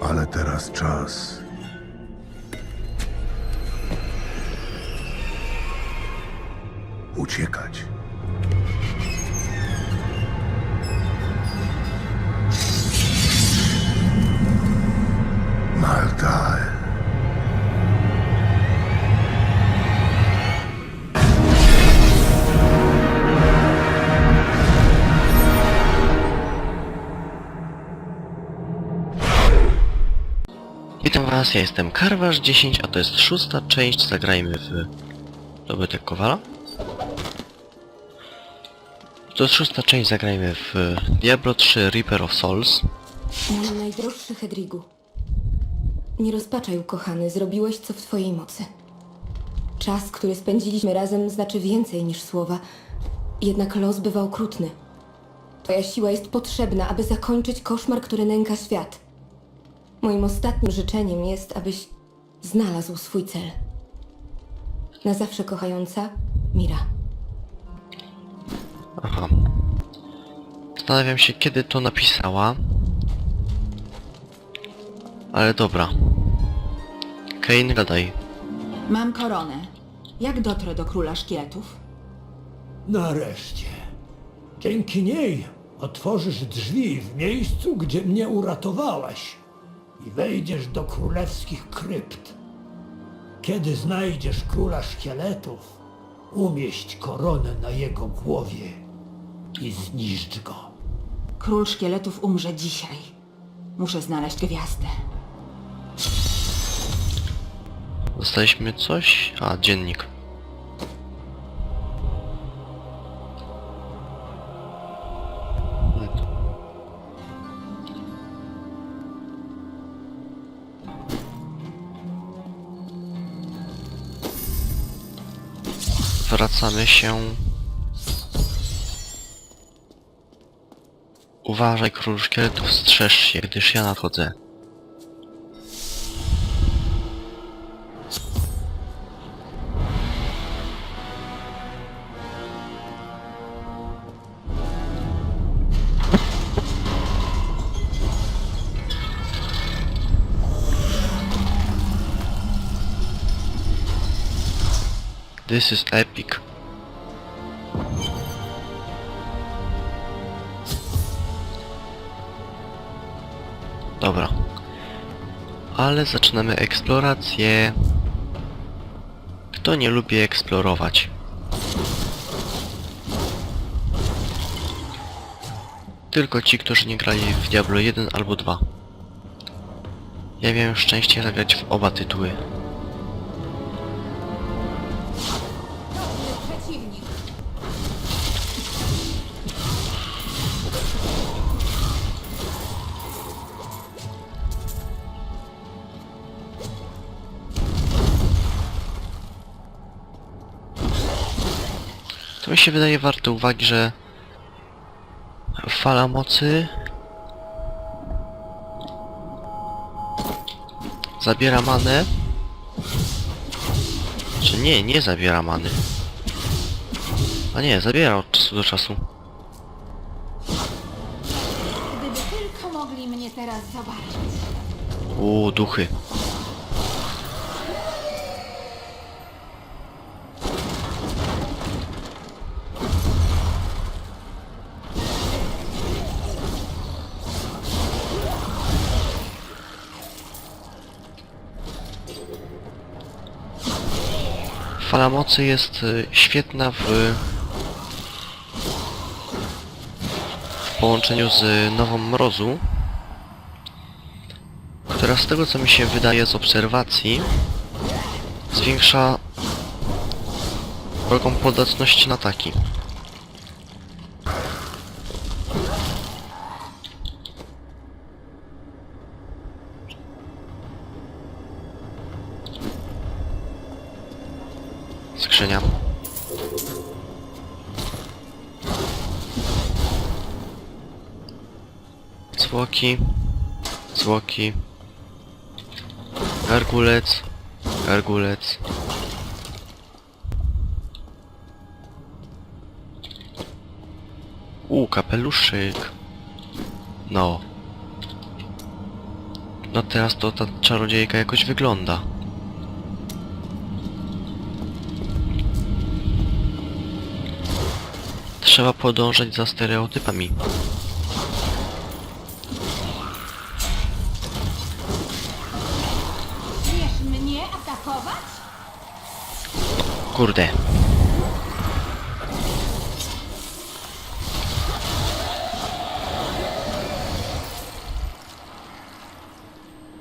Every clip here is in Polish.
Ale teraz czas. Uciekać. Maltael. Was, ja jestem Karwasz10, a to jest szósta część, zagrajmy w dobytek Kowala. To jest szósta część, zagrajmy w Diablo 3 Reaper of Souls. Mój najdroższy Hedrigu. Nie rozpaczaj, ukochany, zrobiłeś co w twojej mocy. Czas, który spędziliśmy razem, znaczy więcej niż słowa. Jednak los bywa okrutny. Twoja siła jest potrzebna, aby zakończyć koszmar, który nęka świat. Moim ostatnim życzeniem jest, abyś znalazł swój cel. Na zawsze kochająca Mira. Aha. Zastanawiam się, kiedy to napisała. Ale dobra. Kane, gadaj. Mam koronę. Jak dotrę do króla szkieletów? Nareszcie. Dzięki niej otworzysz drzwi w miejscu, gdzie mnie uratowałaś i wejdziesz do królewskich krypt. Kiedy znajdziesz króla szkieletów, umieść koronę na jego głowie i zniszcz go. Król szkieletów umrze dzisiaj. Muszę znaleźć gwiazdę. Dostaliśmy coś? A, dziennik. Wracamy się. Uważaj, król szkieletów, strzeż się, gdyż ja nadchodzę. This is epic. Dobra. Ale zaczynamy eksplorację. Kto nie lubi eksplorować? Tylko ci, którzy nie grali w Diablo 1 albo 2. Ja miałem szczęście zagrać w oba tytuły. Mi się wydaje warte uwagi, że fala mocy zabiera manę. Czy nie, nie zabiera many. A nie, zabiera od czasu do czasu. Gdyby tylko mogli mnie teraz zobaczyć. U duchy. Mocy jest y, świetna w, połączeniu z nową mrozu, która z tego co mi się wydaje z obserwacji zwiększa wrogą podatność na ataki. Skrzynia. Zwłoki. Zwłoki. Gargulec. Gargulec. U, kapeluszyk. No. No teraz to ta czarodziejka jakoś wygląda. Trzeba podążać za stereotypami. Śmiesz mnie atakować? Kurde.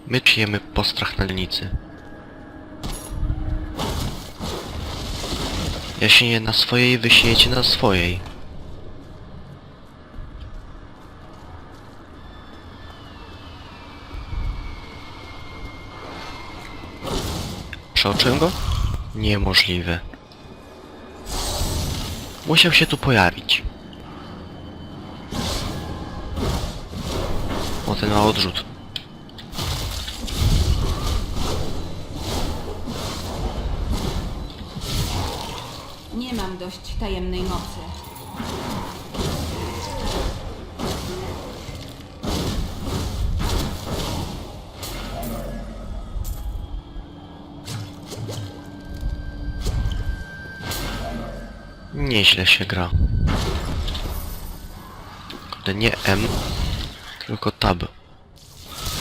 My czujemy postrach na lnicy. Ja się nie na swojej, wy na swojej. Przeoczyłem go? Niemożliwe. Musiał się tu pojawić. O, ten ma odrzut. Nie mam dość tajemnej mocy. Nieźle się gra. Kurde, nie M, tylko Tab.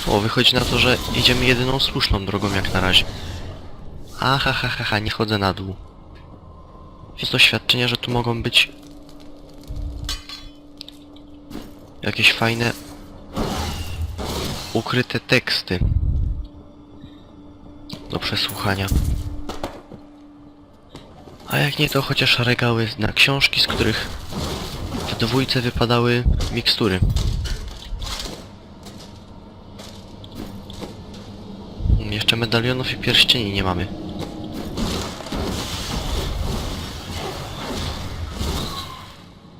O, wychodzi na to, że idziemy jedyną słuszną drogą jak na razie. Aha, ha, ha, ha, nie chodzę na dół. Jest doświadczenie, że tu mogą być jakieś fajne ukryte teksty do przesłuchania. A jak nie to chociaż regały na książki, z których w dwójce wypadały mikstury. Jeszcze medalionów i pierścieni nie mamy.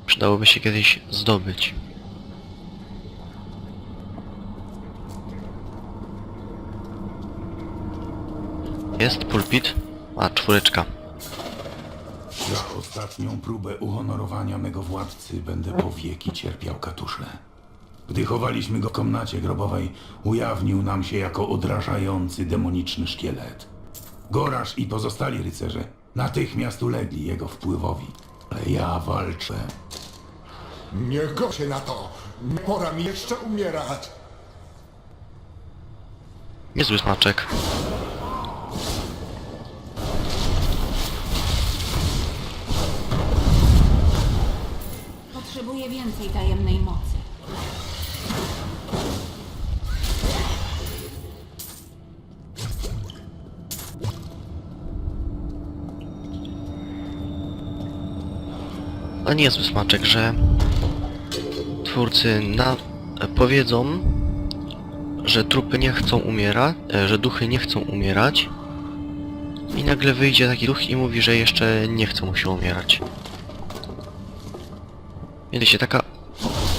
Przydałoby się kiedyś zdobyć. Jest pulpit? A, czwóreczka. Ostatnią próbę uhonorowania mego władcy będę po wieki cierpiał katusze. Gdy chowaliśmy go w komnacie grobowej, ujawnił nam się jako odrażający demoniczny szkielet. Gorasz i pozostali rycerze natychmiast ulegli jego wpływowi. Ale ja walczę. Nie godzie na to! Nie pora mi jeszcze umierać! Niezły smaczek. Potrzebuję więcej tajemnej mocy. A niezły smaczek, że twórcy na powiedzą, że trupy nie chcą umierać, że duchy nie chcą umierać i nagle wyjdzie taki duch i mówi, że jeszcze nie chcą się umierać. Wiecie, taka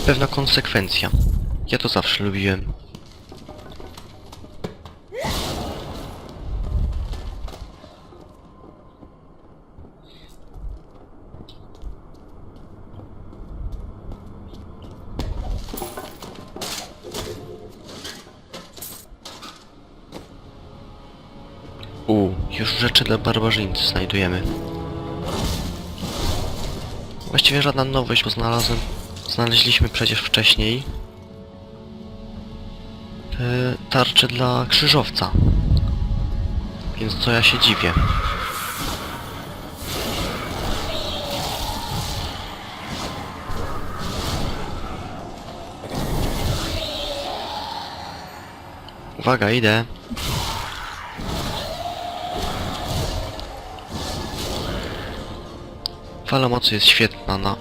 pewna konsekwencja. Ja to zawsze lubiłem. U, już rzeczy dla barbarzyńcy znajdujemy. Właściwie żadna nowość, bo znalazłem... Znaleźliśmy przecież wcześniej... Te tarcze dla krzyżowca. Więc co ja się dziwię. Uwaga, idę. Fala mocy jest świetna na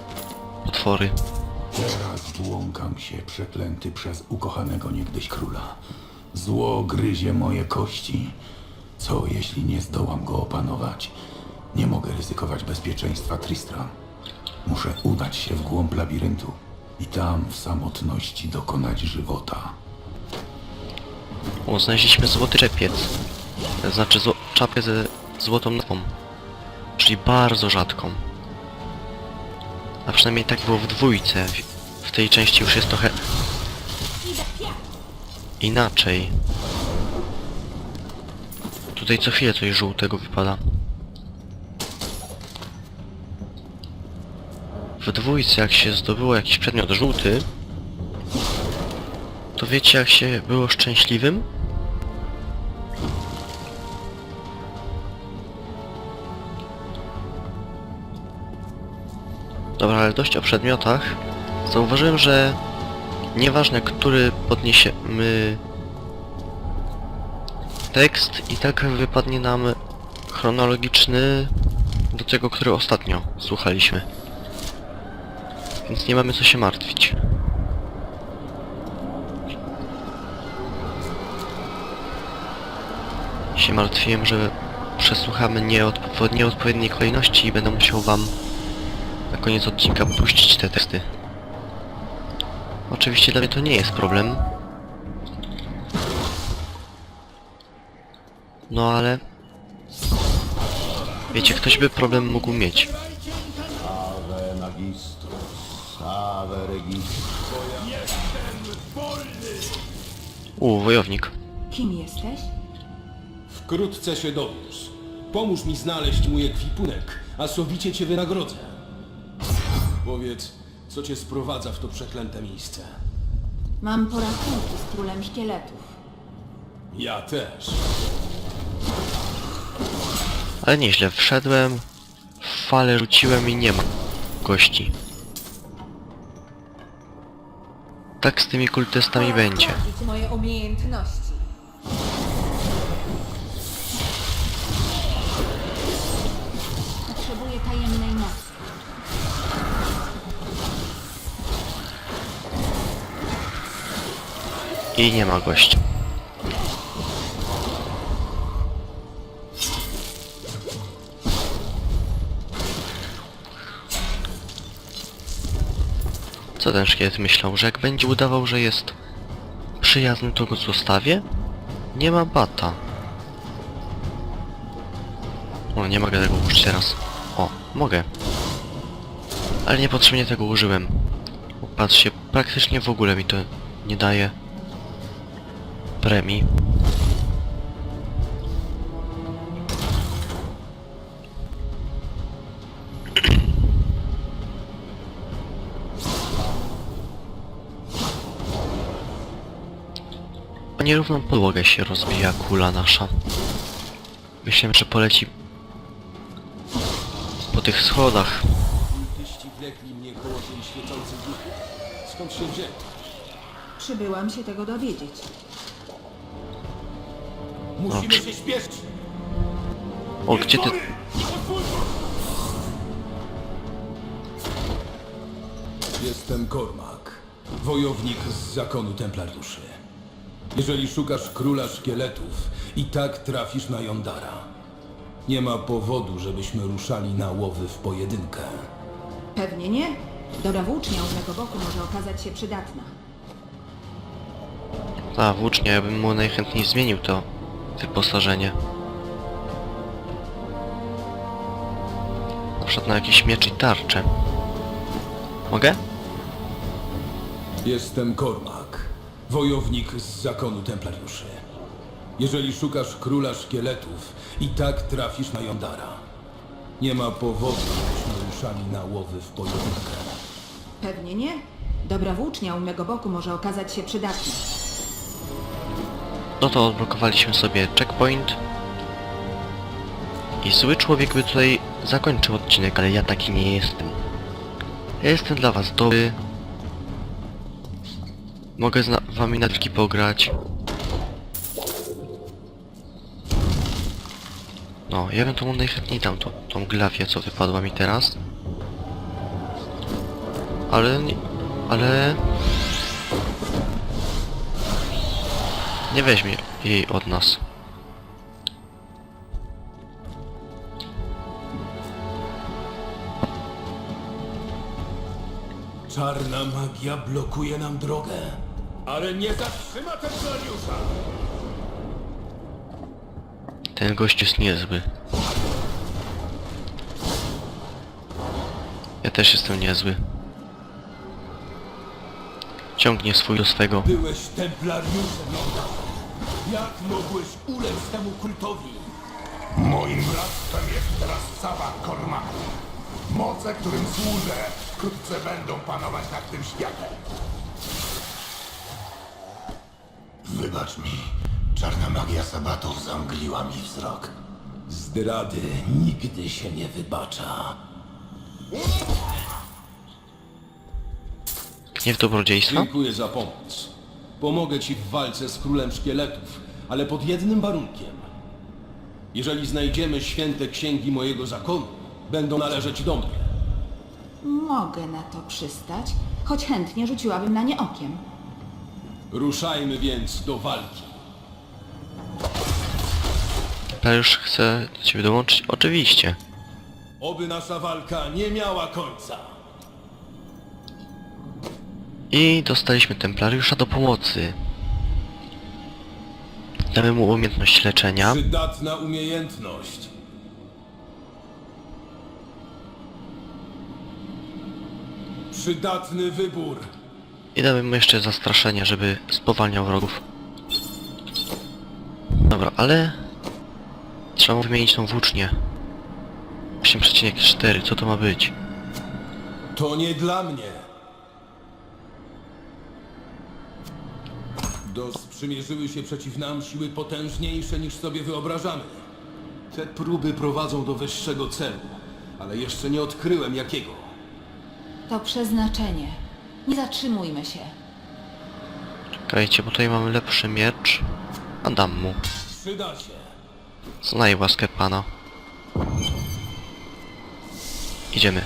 potwory. Teraz błąkam się, przeklęty przez ukochanego niegdyś króla. Zło gryzie moje kości. Co jeśli nie zdołam go opanować? Nie mogę ryzykować bezpieczeństwa Tristram. Muszę udać się w głąb labiryntu i tam w samotności dokonać żywota. O, znaleźliśmy złoty czepiec. Znaczy zło czapkę ze złotą napą. Czyli bardzo rzadką. A przynajmniej tak było w dwójce. W, tej części już jest trochę... inaczej. Tutaj co chwilę coś żółtego wypada. W dwójce jak się zdobyło jakiś przedmiot żółty, to wiecie jak się było szczęśliwym? Dobra, ale dość o przedmiotach. Zauważyłem, że nieważne, który podniesiemy tekst i tak wypadnie nam chronologiczny do tego, który ostatnio słuchaliśmy. Więc nie mamy co się martwić. Się martwiłem, że przesłuchamy nieodpo w nieodpowiedniej kolejności i będę musiał wam koniec odcinka puścić te teksty. Oczywiście dla mnie to nie jest problem. No ale... Wiecie, ktoś by problem mógł mieć. U, wojownik. Kim jesteś? Wkrótce się dowiesz. Pomóż mi znaleźć mój ekwipunek, a sowicie cię wynagrodzę. Powiedz, co cię sprowadza w to przeklęte miejsce. Mam porachunki z królem szkieletów. Ja też. Ale nieźle, wszedłem, w falę rzuciłem i nie ma gości. Tak z tymi kultystami będzie. sprawdzić moje umiejętności. I nie ma gości. Co ten szkielet myślał, że jak będzie udawał, że jest przyjazny, to go zostawię? Nie ma bata. O, nie mogę tego użyć teraz. O, mogę. Ale niepotrzebnie tego użyłem. Patrzcie, praktycznie w ogóle mi to nie daje premii. O nierówną podłogę się rozbija kula nasza. Myślałem, że poleci po tych schodach. Kultyści wlekli mnie koło tej świecącej duchy. Skąd się wzięli? Przybyłam się tego dowiedzieć. Musimy się śpieszyć. O, gdzie ty... Jestem Kormak, wojownik z zakonu templariuszy. Jeżeli szukasz króla szkieletów, i tak trafisz na Jondara. Nie ma powodu, żebyśmy ruszali na łowy w pojedynkę. Pewnie nie. Dobra włócznia u mego boku może okazać się przydatna. A, włócznia, ja bym mu najchętniej zmienił to wyposażenie. Na przykład na jakiś miecz i tarczę. Mogę? Jestem Kormak, wojownik z zakonu templariuszy. Jeżeli szukasz króla szkieletów, i tak trafisz na Jondara. Nie ma powodu, żebyśmy ruszali na łowy w pojedynkę. Pewnie nie. Dobra włócznia u mego boku może okazać się przydatna. No to odblokowaliśmy sobie checkpoint. I zły człowiek by tutaj zakończył odcinek, ale ja taki nie jestem. Ja jestem dla was dobry. Mogę z wami na triki pograć. No, ja bym tomu najchętniej dał tą, tą glawię, co wypadła mi teraz. Ale... Ale... Nie weźmie jej od nas. Czarna magia blokuje nam drogę. Ale nie zatrzyma templariusza! Ten gość jest niezły. Ja też jestem niezły. ciągnie swój do swego. Byłeś templariuszem, Yondar. Jak mogłeś ulec temu kultowi? Moim bractwem jest teraz Sabak Kormak. Moce, którym służę, wkrótce będą panować nad tym światem. Wybacz mi, czarna magia sabatów zamgliła mi wzrok. Zdrady nigdy się nie wybacza. Gniew dobrodziejstwa? Dziękuję za pomoc. Pomogę ci w walce z królem szkieletów, ale pod jednym warunkiem. Jeżeli znajdziemy święte księgi mojego zakonu, będą należeć do mnie. Mogę na to przystać, choć chętnie rzuciłabym na nie okiem. Ruszajmy więc do walki. Templariusz chce do ciebie dołączyć? Oczywiście. Oby nasza walka nie miała końca. I dostaliśmy Templariusza do pomocy. Damy mu umiejętność leczenia. Przydatna umiejętność. Przydatny wybór. I damy mu jeszcze zastraszenie, żeby spowalniał wrogów. Dobra, ale... Trzeba mu wymienić tą włócznię. 8,4, co to ma być? To nie dla mnie. Do sprzymierzyły się przeciw nam siły potężniejsze niż sobie wyobrażamy. Te próby prowadzą do wyższego celu, ale jeszcze nie odkryłem jakiego. To przeznaczenie. Nie zatrzymujmy się. Czekajcie, bo tutaj mamy lepszy miecz. A dam mu. Przyda się. Znaj łaskę pana. Idziemy.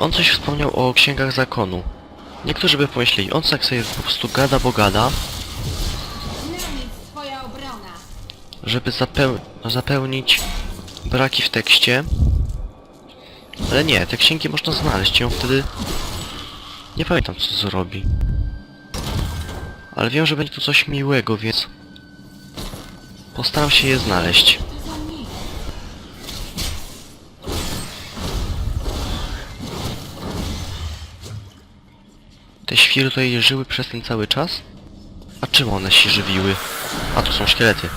On coś wspomniał o księgach zakonu. Niektórzy by pomyśleli, on tak sobie po prostu gada, bo gada, Na nic twoja obrona. żeby zapeł zapełnić braki w tekście. Ale nie, te księgi można znaleźć on wtedy... Nie pamiętam co zrobi. Ale wiem, że będzie tu coś miłego, więc... Postaram się je znaleźć. Te świry tutaj żyły przez ten cały czas? A czym one się żywiły? A tu są szkielety.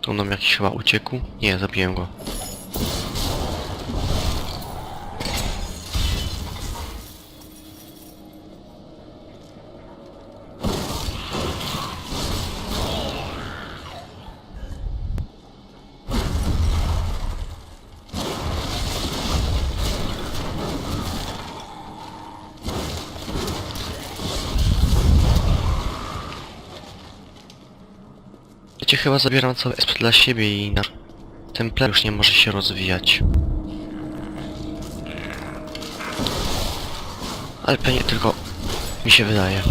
Tu nam jakiś chyba uciekł. Nie, zabiłem go. Chyba zabieram cały SP dla siebie i nasz Templar już nie może się rozwijać. Ale pewnie tylko mi się wydaje.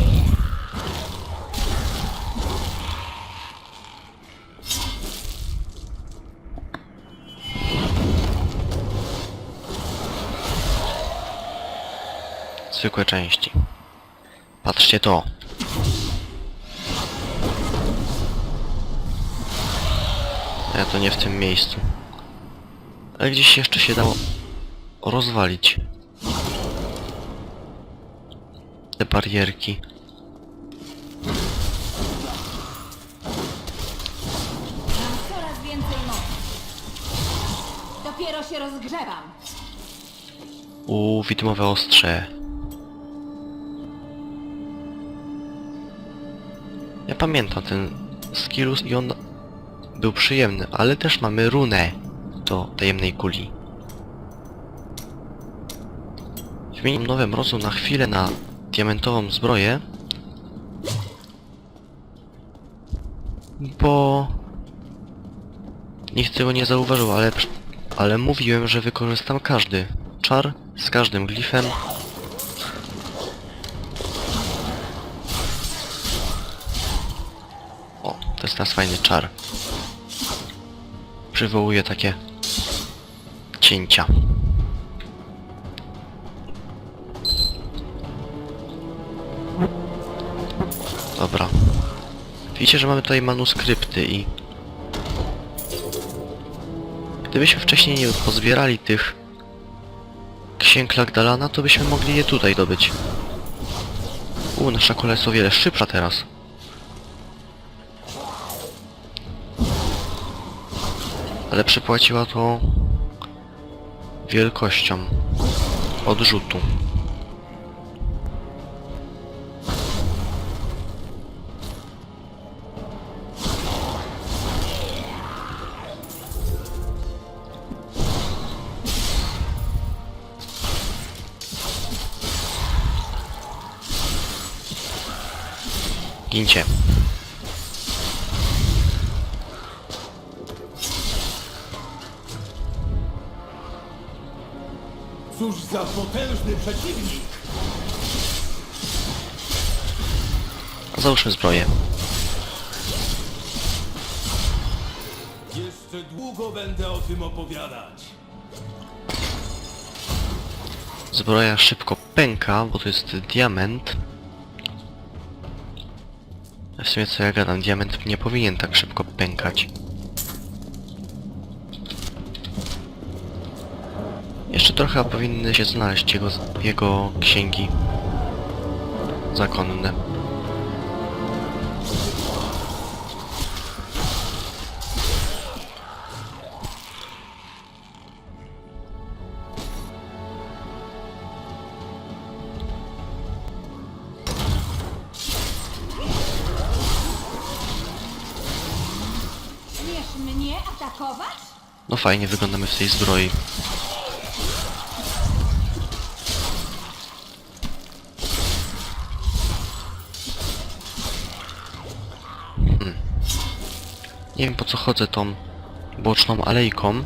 Zwykłe części. Patrzcie to. Ja to nie w tym miejscu. Ale gdzieś jeszcze się dało rozwalić. Te barierki. Mam coraz więcej mocy. Dopiero się rozgrzewam. U widmowe ostrze. Ja pamiętam ten skillus i on był przyjemny, ale też mamy runę do tajemnej kuli. Wymieniam nowe mrozu na chwilę na diamentową zbroję. Bo... Nikt tego nie zauważył, ale, ale mówiłem, że wykorzystam każdy czar z każdym glifem. O, to jest teraz fajny czar. Przywołuje takie cięcia. Dobra. Widzicie, że mamy tutaj manuskrypty i... Gdybyśmy wcześniej nie pozbierali tych księg Lagdalana, to byśmy mogli je tutaj dobyć. U, nasza kolej jest o wiele szybsza teraz. Ale przypłaciła to wielkością odrzutu. Gincie. Cóż za potężny przeciwnik! Załóżmy zbroję. Jeszcze długo będę o tym opowiadać. Zbroja szybko pęka, bo to jest diament. W sumie co ja gadam, diament nie powinien tak szybko pękać. Jeszcze trochę powinny się znaleźć jego, jego księgi zakonne. Mnie atakować? No fajnie wyglądamy w tej zbroi. Nie wiem po co chodzę tą boczną alejką.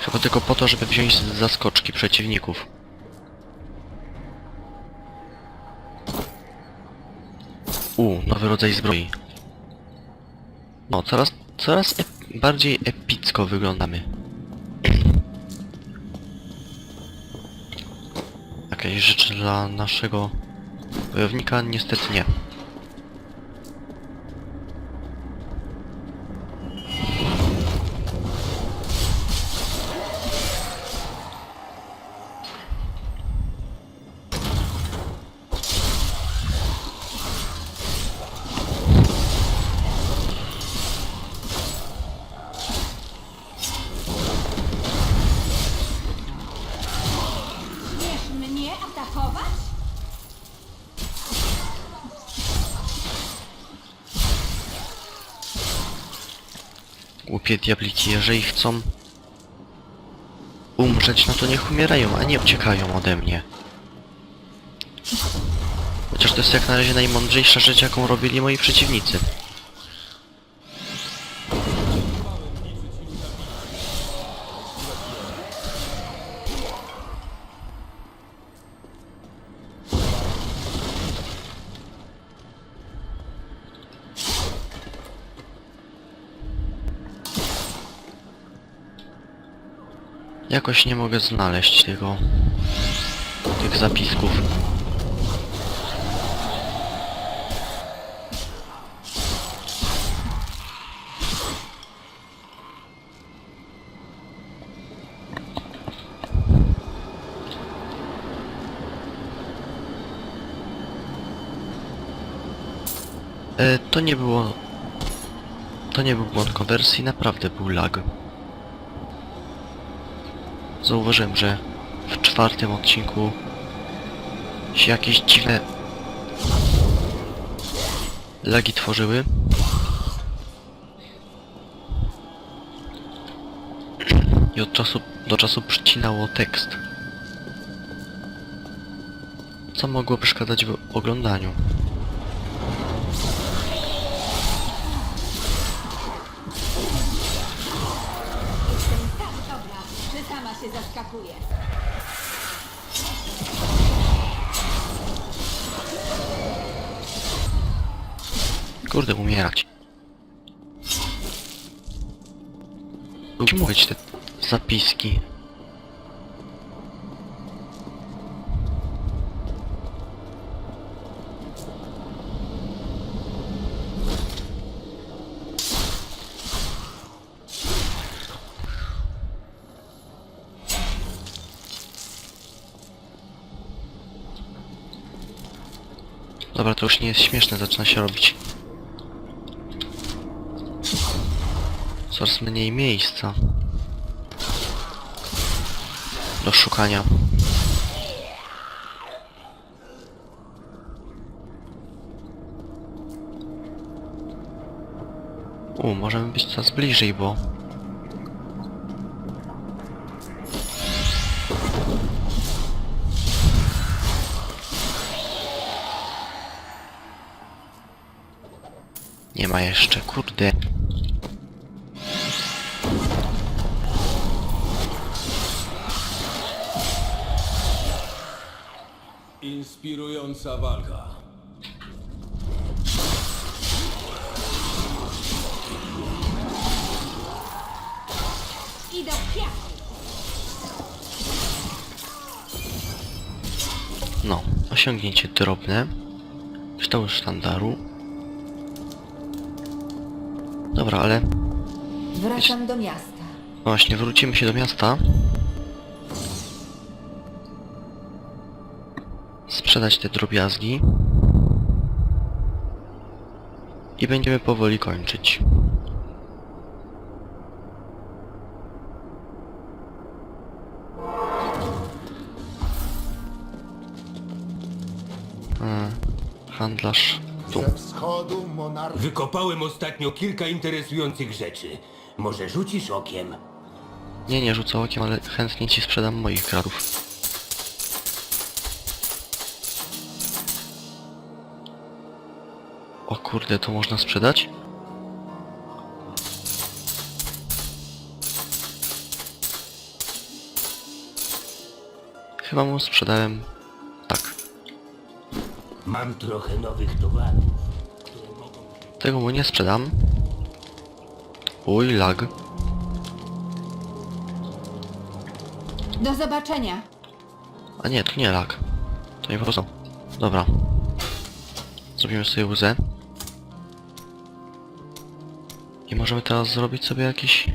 Chyba tylko po to, żeby wziąć zaskoczki przeciwników. U, nowy rodzaj zbroi. No, coraz, coraz ep bardziej epicko wyglądamy. Jakieś rzeczy dla naszego wojownika? Niestety nie. Głupie diabliki, jeżeli chcą umrzeć, no to niech umierają, a nie uciekają ode mnie. Chociaż to jest jak na razie najmądrzejsza rzecz, jaką robili moi przeciwnicy. Jakoś nie mogę znaleźć tego... tych zapisków. E, to nie było... To nie był błąd konwersji, naprawdę był lag. Zauważyłem, że w czwartym odcinku się jakieś dziwne lagi tworzyły. I od czasu do czasu przycinało tekst. Co mogło przeszkadzać w oglądaniu. się zaskakuje. Kurde, umierać. Gdzie mogę te zapiski? Dobra, to już nie jest śmieszne, zaczyna się robić. Coraz mniej miejsca. Do szukania. U, możemy być coraz bliżej, bo... ma jeszcze, kurde. Inspirująca walka. I do. No, osiągnięcie drobne. Kształt sztandaru. Dobra, ale Wracam do miasta. właśnie wrócimy się do miasta. Sprzedać te drobiazgi. I będziemy powoli kończyć. Hmm, handlarz tu. Ze wschodu monarcha Wykopałem ostatnio kilka interesujących rzeczy. Może rzucisz okiem? Nie, nie rzucę okiem, ale chętnie ci sprzedam moich gradów. O kurde, to można sprzedać? Chyba mu sprzedałem... Mam trochę nowych towarów. Tego mu nie sprzedam. Uj, lag. Do zobaczenia. A nie, to nie lag. To nie po prostu. Dobra. Zrobimy sobie łzę. I możemy teraz zrobić sobie jakiś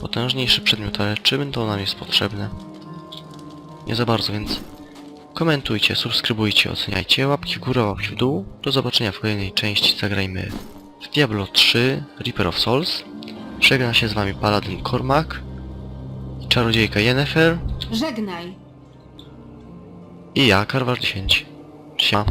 potężniejszy przedmiot, ale czy będą nam jest potrzebne? Nie za bardzo, więc komentujcie, subskrybujcie, oceniajcie, łapki w górę, łapki w dół. Do zobaczenia w kolejnej części. Zagrajmy w Diablo 3 Reaper of Souls. Żegna się z wami Paladin Cormac i czarodziejka Yennefer Żegnaj. i ja, Karwar 10. Siema.